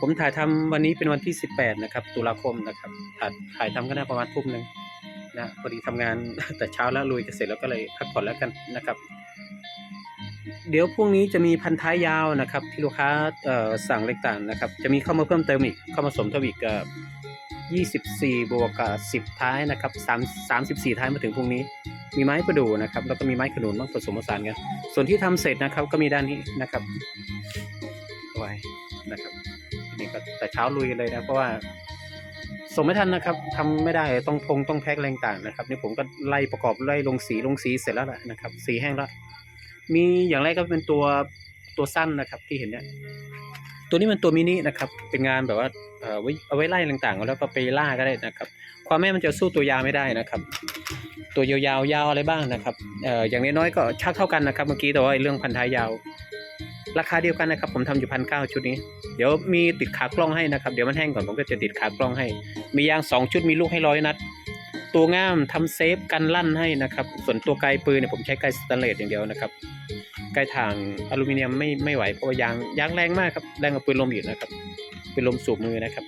ผมถ่ายทำวันนี้เป็นวันที่ 18 นะครับ ตุลาคมนะครับถ่ายถ่ายทำก็น่าประมาณทุ่มหนึ่งนะพอดีทำงานแต่เช้าแล้วลุยกันเสร็จแล้วก็เลยพักผ่อนแล้วกันนะครับ เดี๋ยวพรุ่งนี้จะมีพันท้ายยาวนะครับ ที่ลูกค้าสั่งเล็กต่างนะครับ จะมีเข้ามาเพิ่มเติมอีกเข้ามาสมทบอีกกับ24 บวกกับ10 ท้ายนะครับ3 34 ท้ายมาถึงพรุ่งนี้ มีไม้ประดู่นะครับ แล้วก็มีไม้ขนุนมาผสมผสานกัน ส่วนที่ทำเสร็จนะครับก็มีด้านนี้นะครับ นะครับนี้ก็แต่เช้าลุยเลยนะ เพราะว่าส่งไม่ทันนะครับทำไม่ได้ต้องพงต้องแพ็คแรงต่างนะครับ นี่ผมก็ไล่ประกอบไล่ลงสีลงสีเสร็จแล้วแหละนะครับ สีแห้งแล้ว มีอย่างแรกก็เป็นตัวตัวสั้นนะครับที่เห็นเนี่ยตัวนี้มันตัวมินินะครับ เป็นงานแบบว่าเอ่อไว้เอาไว้ไล่ต่างๆ แล้วก็ไปล่าก็ได้นะครับ ความแม่มันจะสู้ตัวยาวไม่ได้นะครับ ตัวยาวๆยาวอะไรบ้างนะครับเอ่ออย่างน้อยๆก็ชักเท่ากันนะครับ เมื่อกี้แต่ว่าเรื่องพันท้ายยาว ราคาเดียวกันนะครับ ผมทำอยู่พันเก้าชุดนี้ เดี๋ยวมีติดขากล้องให้นะครับ เดี๋ยวมันแห้งก่อนผมก็จะติดขากล้องให้ มียางสองชุดมีลูกให้ร้อยนัด ตัวง่ามทำเซฟกันลั่นให้นะครับ ส่วนตัวไกลปืนเนี่ยผมใช้ไกลสแตนเลสอย่างเดียวนะครับ ไกลถ่างอลูมิเนียมไม่ไม่ไหวเพราะว่ายางยางแรงมากครับแรงกว่าปืนลมอยู่นะครับปืนลมสูบมือนะครับ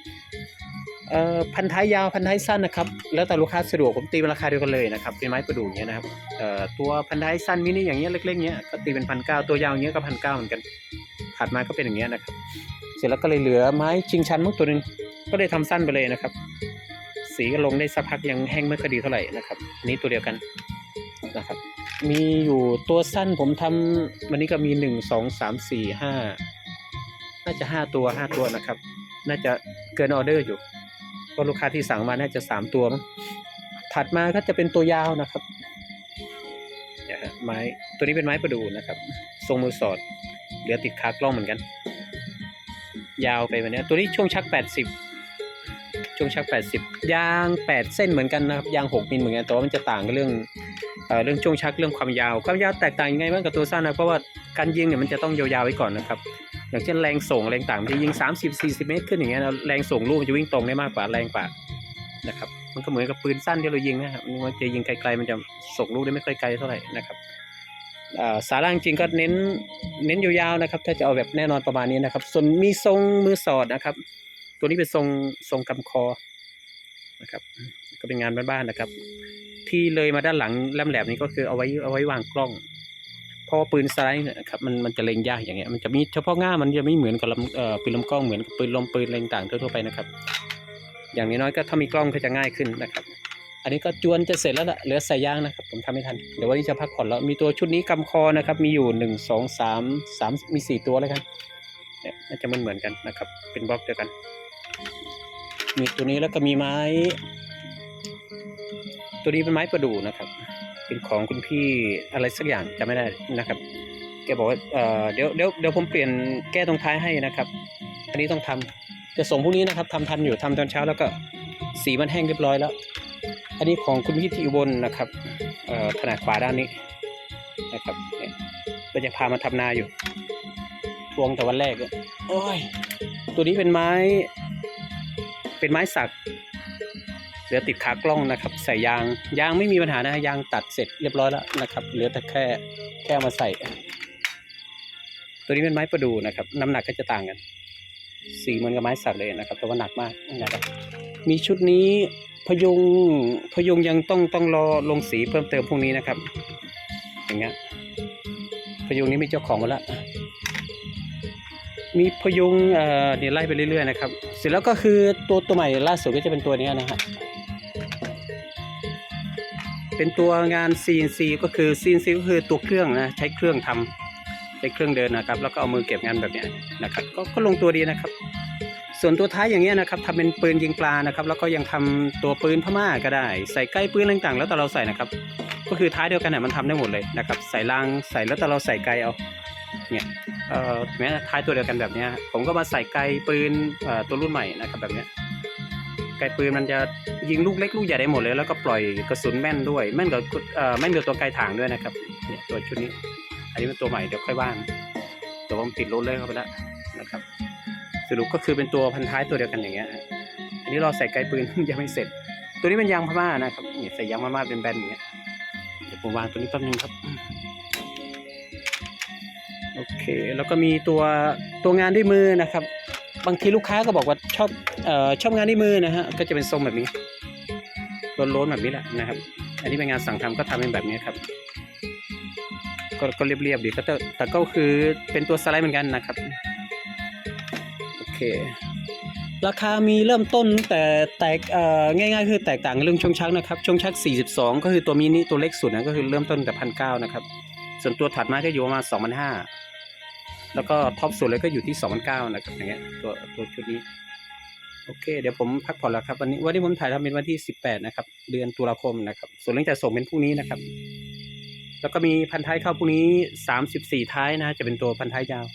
พันท้ายยาวพันท้ายสั้นนะครับ แล้วแต่ลูกค้าสะดวกผมตีเป็นราคาเดียวกันเลยนะครับเป็นไม้ประดู่เงี้ยนะครับตัวพันท้ายสั้นมินิอย่างเงี้ยเล็กๆเงี้ยก็ตีเป็นพันเก้าตัวยาวเงี้ยก็พันเก้าเหมือนกันถัดมาก็เป็นอย่างเงี้ยนะครับเสร็จแล้วก็เลยเหลือไม้ชิงชันมุกตัวหนึ่งก็เลยทำสั้นไปเลยนะครับ สีก็ลงได้สักพักยังแห้งไม่ค่อยดีเท่าไหร่นะครับอันนี้ตัวเดียวกันนะครับ มีอยู่ตัวสั้นผมทำวันนี้ก็มีหนึ่งสองสามสี่ห้าน่าจะห้าตัวห้าตัวนะครับ น่าจะเกินออเดอร์อยู่ เพราะลูกค้าที่สั่งมาน่าจะสามตัวมั้งถัดมาก็จะเป็นตัวยาวนะครับไม้ตัวนี้เป็นไม้ประดูนะครับ ทรงมือสอด เหลือติดขากล้องเหมือนกัน ยาวไปแบบนี้ตัวนี้ช่วงชักแปดสิบช่วงชักแปดสิบยางแปดเส้นเหมือนกันนะครับ ยางหกมิลเหมือนกันแต่ว่ามันจะต่างกันเรื่องเอเรื่องช่วงชักเรื่องความยาว ความยาวแตกต่างยังไงบ้างกับตัวสั้นนะเพราะว่าการยิงเนี่ยมันจะต้องยาวๆไว้ก่อนนะครับ อย่างเช่นแรงส่งแรงต่างมันจะยิง 30 40 เมตรขึ้นอย่างเงี้ยแรงส่งลูกมันจะวิ่งตรงได้มากกว่าแรงกว่านะครับมันก็เหมือนกับปืนสั้นที่เรายิงนะครับมันจะยิงไกลๆมันจะส่งลูกได้ไม่ค่อยไกลเท่าไหร่นะครับอ่าสาระจริงก็เน้นเน้นยาวๆนะครับ ถ้าจะเอาแบบแน่นอนประมาณนี้นะครับ ส่วนมีทรงมือสอดนะครับ ตัวนี้เป็นทรงทรงกำคอนะครับก็เป็นงานบ้านๆนะครับ ที่เลยมาด้านหลังแหลมๆนี้ก็คือเอาไว้เอาไว้วางกล้อง ราะว่าปืนสไลด์นี่ยครับมันมันจะเล็งยากอย่างเงี้ยมันจะมีเฉพาะง่ามันจะไม่เหมือนกับลำเอ่อปืนลำกล้องเหมือนกับปืนลมปืนอะไรต่างๆทั่วๆไปนะครับ อย่างน้อยๆก็ถ้ามีกล้องก็จะง่ายขึ้นนะครับอันนี้ก็จวนจะเสร็จแล้วละเหลือใส่ยางนะครับ ผมทำไม่ทัน เดี๋ยววันนี้จะพักผ่อนแล้ว มีตัวชุดนี้กำคอนะครับ มีอยู่หนึ่งสองสามสามมีสี่ตัวแล้วกันเนี่ยน่าจะมันเหมือนกันนะครับ เป็นบล็อกเดียวกัน มีตัวนี้แล้วก็มีไม้ ตัวนี้เป็นไม้ประดู่นะครับ เป็นของคุณพี่อะไรสักอย่างจำไม่ได้นะครับ แกบอกว่าเอ่อเดี๋ยวเดี๋ยวเดี๋ยวผมเปลี่ยนแก้ตรงท้ายให้นะครับ อันนี้ต้องทำจะส่งพรุ่งนี้นะครับทำทันอยู่ทำตอนเช้าแล้วก็สีมันแห้งเรียบร้อยแล้ว อันนี้ของคุณพี่ที่อุบลนะครับเอ่อขนาดขวาด้านนี้นะครับเนี่ยเราจะพามาทำนาอยู่ ทวงแต่วันแรกเลยโอ้ยตัวนี้เป็นไม้ เป็นไม้สัก ลือติดขากล้องนะครับใส่ยางยางไม่มีปัญหานะยางตัดเสร็จเรียบร้อยแล้วนะครับเหลือแต่แค่แค่มาใส่ ตัวนี้เป็นไม้ประดูนะครับ น้ำหนักก็จะต่างกัน สีเหมือนกับไม้สักเลยนะครับ แต่ว่าหนักมากนะครับมีชุดนี้พยุงพยุงยังต้องต้องรอลงสีเพิ่มเติมพรุ่งนี้นะครับ อย่างเงี้ยพยุงนี้มีเจ้าของหมดแล้วมีพยุงเอ่อเดี๋ยวไล่ไปเรื่อยๆนะครับ เสร็จแล้วก็คือตัวตัวใหม่ล่าสุดก็จะเป็นตัวนี้นะฮะ เป็นตัวงาน CNC ก็คือ CNC ก็คือตัวเครื่องนะใช้เครื่องทำใช้เครื่องเดินนะครับ แล้วก็เอามือเก็บงานแบบนี้นะครับก็ก็ลงตัวดีนะครับ ส่วนตัวท้ายอย่างเงี้ยนะครับทำเป็นปืนยิงปลานะครับ แล้วก็ยังทำตัวปืนพม่าก็ได้ ใส่ใกล้ปืนต่างๆ แล้วแต่เราใส่นะครับ ก็คือท้ายเดียวกันเนี่ยมันทำได้หมดเลยนะครับ ใส่รางใส่แล้วแต่เราใส่ไกลเอาเนี่ยเอ่อแม้ท้ายตัวเดียวกันแบบเนี้ยผมก็มาใส่ไกลปืนเอ่อตัวรุ่นใหม่นะครับแบบเนี้ย ลปืนมันจะยิงลูกเล็กลูกใหญ่ได้หมดเลย แล้วก็ปล่อยกระสุนแม่นด้วยแม่นกับเอ่อแม่นกับตัวไกลถางด้วยนะครับเนี่ยตัวชุดนี้ อันนี้เป็นตัวใหม่เดี๋ยวค่อยว่างแต่ว่ามันติดรถเลยเข้าไปแล้วนะครับ สรุปก็คือเป็นตัวพันท้ายตัวเดียวกันอย่างเงี้ยอันนี้เราใส่ไกลปืนยังไม่เสร็จ ตัวนี้เป็นยางพม่านะครับเนี่ยใส่ยางพม่าเป็นแบนอย่างเงี้ยเดี๋ยวผมวางตัวนี้แป๊บนึงครับโอเค แล้วก็มีตัวตัวงานด้วยมือนะครับ บางทีลูกค้าก็บอกว่าชอบเอ่อชอบงานในมือนะฮะก็จะเป็นทรงแบบนี้ล้นๆแบบนี้แหละนะครับ อันนี้เป็นงานสั่งทำก็ทำเป็นแบบนี้ครับ ก็ก็เรียบๆดีก็แต่แต่ก็คือเป็นตัวสไลด์เหมือนกันนะครับโอเคราคามีเริ่มต้นแต่แตกเอ่อง่ายๆ คือแตกต่างเรื่องชงชักนะครับชงชัก 42 ก็คือตัวมินิตัวเล็กสุดนะก็คือเริ่มต้นแต่พันเนะครับ ส่วนตัวถัดมาก็อยู่ประมาณ2,500 แล้วก็ท็อปสุดเลยก็อยู่ที่2,900นะครับอย่างเงี้ยตัวตัวชุดนี้ โอเค เดี๋ยวผมพักผ่อนแล้วครับ วันนี้วันนี้ผมถ่ายทำเป็นวันที่18นะครับ เดือนตุลาคมนะครับ ส่วนเรื่องจะส่งเป็นพรุ่งนี้นะครับ แล้วก็มีพันท้ายเข้าพรุ่งนี้34ท้ายนะ จะเป็นตัวพันท้ายยาว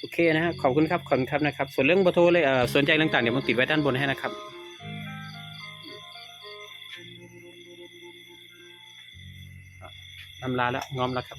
โอเคนะฮะขอบคุณครับขอบคุณครับนะครับ ส่วนเรื่องเบอร์โทรเลยเอ่อสนใจเรื่องต่างๆเดี๋ยวผมติดไว้ด้านบนให้นะครับอะอำลาแล้วงอมแล้วครับ